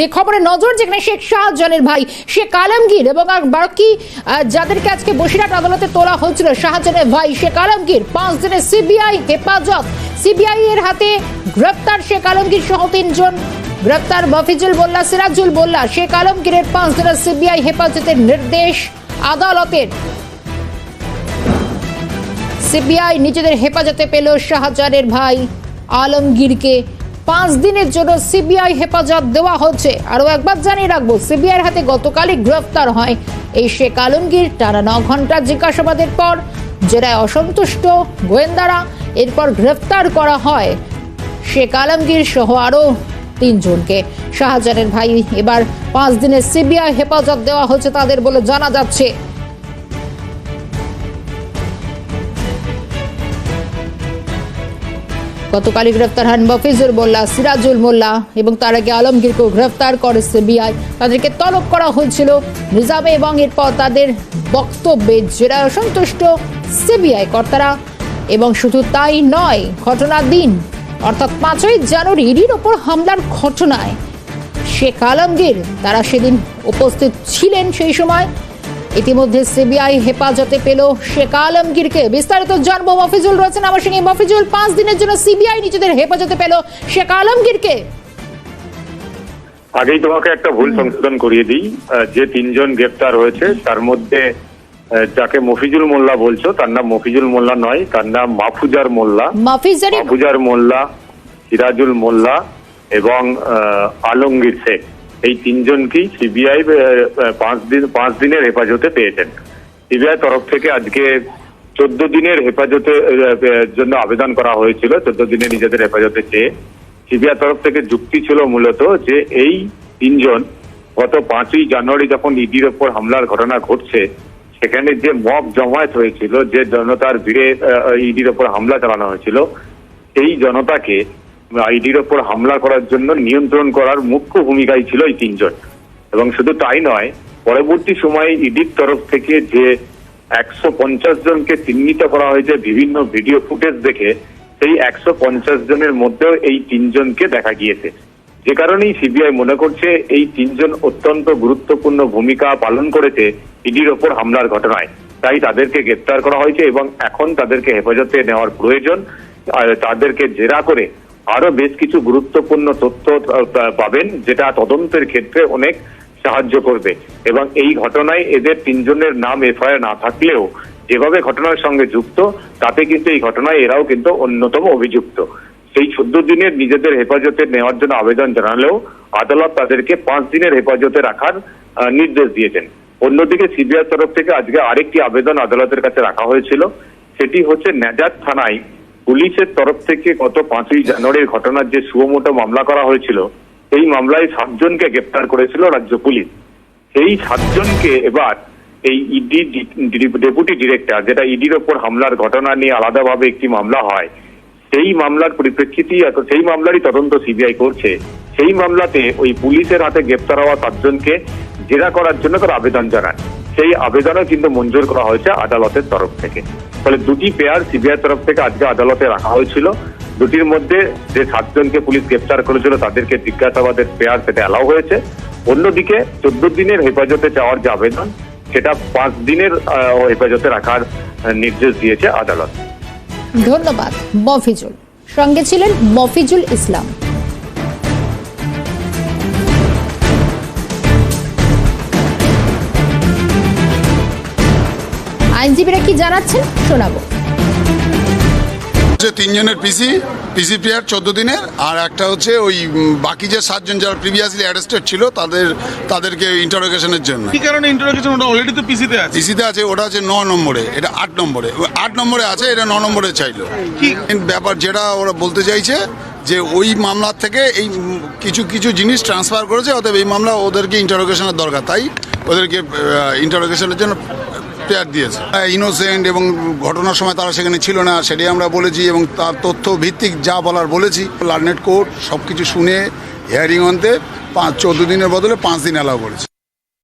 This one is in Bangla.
যে খবরে নজর যেখানে শেখ শাহজাহানের ভাই শেখ আলমগীর এবং বাকি যাদেরকে আজকে বসিরহাট আদালতে তোলা হয়েছিল শাহজাহানের ভাই শেখ আলমগীর, পাঁচ দিনের সিবিআই হেফাজত। সিবিআই এর হাতে গ্রেপ্তার শেখ আলমগীর সহ তিনজন। গ্রেপ্তার মফিজুল মোল্লা, সিরাজুল মোল্লা, শেখ আলমগীরের পাঁচ দিনের সিবিআই হেফাজতের নির্দেশ আদালতের। সিবিআই নিজেদের হেফাজতে পেল শাহজাহানের ভাই আলমগীরকে। পাঁচ দিনের জন্য সিবিআই হেফাজত দেওয়া হচ্ছে। আরও একবার জানিয়ে রাখব, সিবিআইয়ের হাতে গতকালই গ্রেফতার হয় এই শেখ আলমগীর টানা ন ঘণ্টার জিজ্ঞাসাবাদের পর জেরায় অসন্তুষ্ট গোয়েন্দারা এরপর গ্রেফতার করা হয় শেখ আলমগীর সহ আরও তিনজনকে। শাহজাহানের ভাই এবার পাঁচ দিনের সিবিআই হেফাজত দেওয়া হচ্ছে তাদের বলে জানা যাচ্ছে। গতকালই গ্রেফতার হন মফিজুর মোল্লা, সিরাজুল মোল্লা এবং তার আগে আলমগীরকেও গ্রেফতার করে সিবিআই তাদেরকে তলব করা হয়েছিল নিজামে এবং এরপর তাদের বক্তব্যে জেরা অসন্তুষ্ট সিবিআই কর্তারা। এবং শুধু তাই নয় ঘটনার দিন, অর্থাৎ পাঁচই জানুয়ারি ইডির ওপর হামলার ঘটনায় শেখ আলমগীর, তারা সেদিন উপস্থিত ছিলেন সেই সময়। ইতিমধ্যে সিবিআই হেফাজতে পেল শেখ আলমগীরকে। বিস্তারিত জানব মফিজুল রয়েছেন আমার সঙ্গে। মফিজুল পাঁচ দিনের জন্য সিবিআই নিজেদের হেফাজতে পেল শেখ আলমগীরকে। আগেই তোমাকে একটা ভুল সংশোধন করিয়ে দিই। যে তিনজন গ্রেপ্তার হয়েছে তার মধ্যে যাকে মফিজুল মোল্লা বলছো তার নাম মফিজুল মোল্লা নয় তার নাম মাফুজার মোল্লা। মাফিজারি মোল্লা সিরাজুল মোল্লা এবং আলমগীর শেখ। এই তিনজনকেই সিবিআই পাঁচ দিন, পাঁচ দিনের হেফাজতে পেয়েছেন। সিবিআই তরফ থেকে আজকে চোদ্দ দিনের হেফাজতে জন্য আবেদন করা হয়েছিল, চোদ্দ দিনের নিজেদের হেফাজতে চেয়ে। সিবিআই তরফ থেকে যুক্তি ছিল মূলত যে এই তিনজন গত পাঁচই জানুয়ারি যখন ইডির ওপর হামলার ঘটনা ঘটছে, সেখানে যে মব জমায়েত হয়েছিল, যে জনতার ভিড়ে ইডির ওপর হামলা চালানো হয়েছিল, সেই জনতাকে আইডির ওপর হামলা করার জন্য নিয়ন্ত্রণ করার মুখ্য ভূমিকায় ছিল এই তিনজন। এবং শুধু তাই নয়, পরবর্তী সময়ে ইডির তরফ থেকে যে একশো পঞ্চাশ জনকে চিহ্নিত করা হয়েছে বিভিন্ন ভিডিও ফুটেজ দেখে, সেই একশো পঞ্চাশ জনের মধ্যেও এই তিনজনকে দেখা গিয়েছে। যে কারণেই সিবিআই মনে করছে এই তিনজন অত্যন্ত গুরুত্বপূর্ণ ভূমিকা পালন করেছে ইডির ওপর হামলার ঘটনায়। তাই তাদেরকে গ্রেপ্তার করা হয়েছে এবং এখন তাদেরকে হেফাজতে নেওয়ার প্রয়োজন তাদেরকে জেরা করে আরও বেশ কিছু গুরুত্বপূর্ণ তথ্য পাবেন, যেটা তদন্তের ক্ষেত্রে অনেক সাহায্য করবে। এবং এই ঘটনায় এদের তিনজনের নাম এফআইআর না থাকলেও যেভাবে ঘটনার সঙ্গে যুক্ত, তাতে কিন্তু এই ঘটনায় এরাও কিন্তু অন্যতম অভিযুক্ত। সেই চোদ্দ দিনের নিজেদের হেফাজতে নেওয়ার জন্য আবেদন জানালেও আদালত তাদেরকে পাঁচ দিনের হেফাজতে রাখার নির্দেশ দিয়েছেন। অন্যদিকে সিবিআই তরফ থেকে আজকে আরেকটি আবেদন আদালতের কাছে রাখা হয়েছিল। সেটি হচ্ছে নেজাত থানায় পুলিশের তরফ থেকে গত পাঁচই জানুয়ারির ঘটনার যে সুমোটো মামলা করা হয়েছিল এই মামলায় সাতজনকে গ্রেপ্তার করেছিল রাজ্য পুলিশ। সেই সাতজনকে এবার এই ইডি ডেপুটি ডিরেক্টর, যেটা ইডির ওপর হামলার ঘটনা নিয়ে আলাদাভাবে একটি মামলা হয়, সেই মামলার পরিপ্রেক্ষিতেই সেই মামলারই তদন্ত সিবিআই করছে। সেই মামলাতে ওই পুলিশের হাতে গ্রেপ্তার হওয়া সাতজনকে জেরা করার জন্য তারা আবেদন জানান সেই আবেদনও কিন্তু মঞ্জুর করা হয়েছে আদালতের তরফ থেকে। ফলে দুটি পেয়ার সিবিআই তরফ থেকে আজকে আদালতে রাখা হয়েছিল। দুটির মধ্যে যে সাতজনকে পুলিশ গ্রেপ্তার করেছিল, তাদেরকে জিজ্ঞাসাবাদের পেয়ার সেটা অ্যালাউ হয়েছে। অন্যদিকে চোদ্দ দিনের হেফাজতে চাওয়ার যে আবেদন, সেটা পাঁচ দিনের হেফাজতে রাখার নির্দেশ দিয়েছে আদালত। ধন্যবাদ, মফিজুল। সঙ্গে ছিলেন মফিজুল ইসলাম। আইনজীবীরা কি জানাচ্ছেন? শোনাবো। হচ্ছে তিনজনের পিসি পিসি প্লেয়ার চোদ্দ দিনের আর একটা হচ্ছে ওই বাকি যে সাতজন যারা প্রিভিয়াসলি অ্যারেস্টেড ছিল তাদের তাদেরকে ইন্টারোগেশনের জন্য। কি কারণে ইন্টারোগেশন ওটা অলরেডি তো পিসিতে আছে। পিসিতে আছে ওটা আছে ন নম্বরে এটা আট নম্বরে। আট নম্বরে আছে এটা ন নম্বরে চাইলো। কি? ব্যাপার যেটা ওরা বলতে চাইছে যে ওই মামলার থেকে এই কিছু কিছু জিনিস ট্রান্সফার করেছে অতএব এই মামলা ওদেরকে ইন্টারোগেশনের দরকার। তাই ওদেরকে ইন্টারোগেশনের জন্য পেয়ার দিয়েছে। ইনোসেন্ট এবং ঘটনার সময় তারা সেখানে ছিল না, সেটাই আমরা বলেছি এবং তার তথ্য ভিত্তিক যা বলার বলেছি। লার্নেট কোর্ট সব কিছু শুনে হিয়ারিং অন্তে পাঁচ, চোদ্দ দিনের বদলে পাঁচ দিন অ্যালাউ করেছে।